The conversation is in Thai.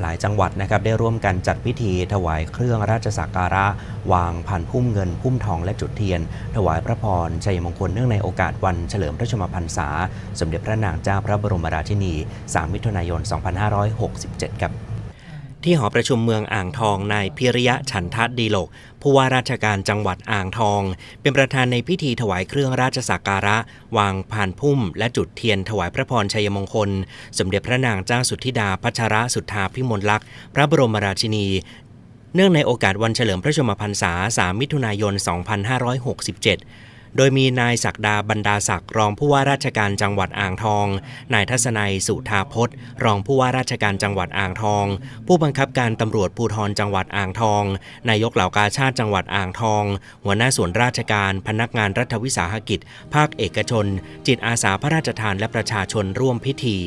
หลายจังหวัดนะครับได้ร่วมกันจัดพิธีถวายเครื่องราชสักการะ วางผ่านพุ่มเงินพุ่มทองและจุดเทียน ถวายพระพรชัยมงคลเนื่องในโอกาสวันเฉลิมพระชมพรรษา สมเด็จพระนางเจ้าพระบรมราชินี 3 มิถุนายน 2567 ครับ ที่หอประชุมเมืองอ่างทองนายพิริยะฉันทัดดีโลก ผู้ว่าราชการจังหวัดอ่างทอง เป็นประธานในพิธีถวายเครื่องราชสักการะ วางผ่านพุ่ม และจุดเทียนถวายพระพรชัยมงคล สมเด็จพระนางเจ้าสุทธิดาพัชรสุทธาพิมลลักษณ์พระบรมราชินีเนื่องในโอกาสวันเฉลิมพระชนมพรรษา 3 มิถุนายน 2567 โดยมีนายศักดาบรรดาศักดิ์รองผู้ว่าราชการจังหวัดอ่างทอง นายทัศนัยสุธาพจน์ รองผู้ว่าราชการจังหวัดอ่างทอง ผู้บังคับการตำรวจภูธรจังหวัดอ่างทอง นายกเหล่ากาชาติจังหวัดอ่างทอง หัวหน้าส่วนราชการพนักงานรัฐวิสาหกิจ ภาคเอกชน จิตอาสาพระราชทานและประชาชนร่วมพิธี